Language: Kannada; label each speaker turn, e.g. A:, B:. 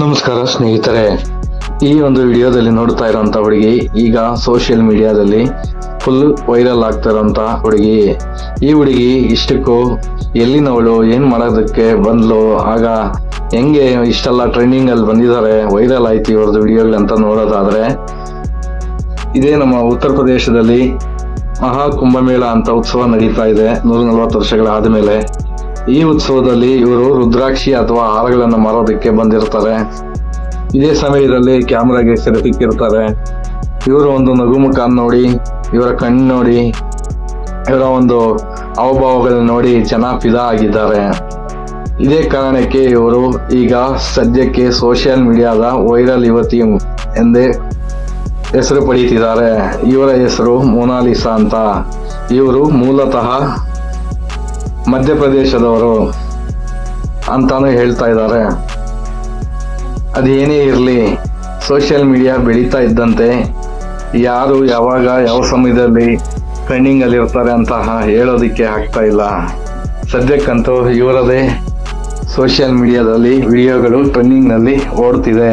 A: ನಮಸ್ಕಾರ ಸ್ನೇಹಿತರೆ. ಈ ಒಂದು ವಿಡಿಯೋದಲ್ಲಿ ನೋಡ್ತಾ ಇರೋಂಥ ಹುಡುಗಿ ಈಗ ಸೋಷಿಯಲ್ ಮೀಡಿಯಾದಲ್ಲಿ ಫುಲ್ ವೈರಲ್ ಆಗ್ತಾ ಇರೋಂಥ ಹುಡುಗಿ. ಈ ಹುಡುಗಿ ಇಷ್ಟಕ್ಕೂ ಎಲ್ಲಿನವಳು, ಏನ್ ಮಾಡೋದಕ್ಕೆ ಬಂದ್ಲು, ಆಗ ಹೆಂಗೆ ಇಷ್ಟೆಲ್ಲ ಟ್ರೆಂಡಿಂಗ್ ಅಲ್ಲಿ ಬಂದಿದ್ದಾರೆ ವೈರಲ್ ಆಯ್ತು ಇವ್ರದ್ದು ವಿಡಿಯೋಗಳಂತ ನೋಡೋದಾದ್ರೆ, ಇದೇ ನಮ್ಮ ಉತ್ತರ ಪ್ರದೇಶದಲ್ಲಿ ಮಹಾ ಕುಂಭಮೇಳ ಅಂತ ಉತ್ಸವ ನಡೀತಾ ಇದೆ. ನೂರ ನಲವತ್ತು ವರ್ಷಗಳ ಆದಮೇಲೆ ಈ ಉತ್ಸವದಲ್ಲಿ ಇವರು ರುದ್ರಾಕ್ಷಿ ಅಥವಾ ಹಾರಗಳನ್ನು ಮಾರೋದಕ್ಕೆ ಬಂದಿರ್ತಾರೆ. ಇದೇ ಸಮಯದಲ್ಲಿ ಕ್ಯಾಮ್ರಾಗೆ ಸೆರೆ ಸಿಕ್ಕಿರ್ತಾರೆ. ಇವರು ಒಂದು ನಗುಮುಖ ನೋಡಿ, ಇವರ ಕಣ್ಣು ನೋಡಿ, ಇವರ ಒಂದು ಹಾವಭಾವಗಳನ್ನ ನೋಡಿ ಜನ ಫಿದಾ ಆಗಿದ್ದಾರೆ. ಇದೇ ಕಾರಣಕ್ಕೆ ಇವರು ಈಗ ಸದ್ಯಕ್ಕೆ ಸೋಷಿಯಲ್ ಮೀಡಿಯಾದ ವೈರಲ್ ಯುವತಿ ಎಂದೇ ಹೆಸರು ಪಡೀತಿದ್ದಾರೆ ಇವರ ಹೆಸರು ಮೊನಾಲಿಸಾ ಅಂತ. ಇವರು ಮೂಲತಃ ಮಧ್ಯಪ್ರದೇಶದವರು ಅಂತಾನು ಹೇಳ್ತಾ ಇದ್ದಾರೆ. ಅದೇನೇ ಇರಲಿ ಸೋಷಿಯಲ್ ಮೀಡಿಯಾ ಬೆಳೀತಾ ಇದ್ದಂತೆ ಯಾರು ಯಾವಾಗ ಯಾವ ಸಮಯದಲ್ಲಿ ಟ್ರೆಂಡಿಂಗ್ ಅಲ್ಲಿ ಇರ್ತಾರೆ ಅಂತ ಹೇಳೋದಿಕ್ಕೆ ಆಗ್ತಾ ಇಲ್ಲ. ಸದ್ಯಕ್ಕಂತೂ ಇವರದೇ ಸೋಷಿಯಲ್ ಮೀಡಿಯಾದಲ್ಲಿ ವಿಡಿಯೋಗಳು ಟ್ರೆಂಡಿಂಗ್ನಲ್ಲಿ ಓಡ್ತಿದೆ.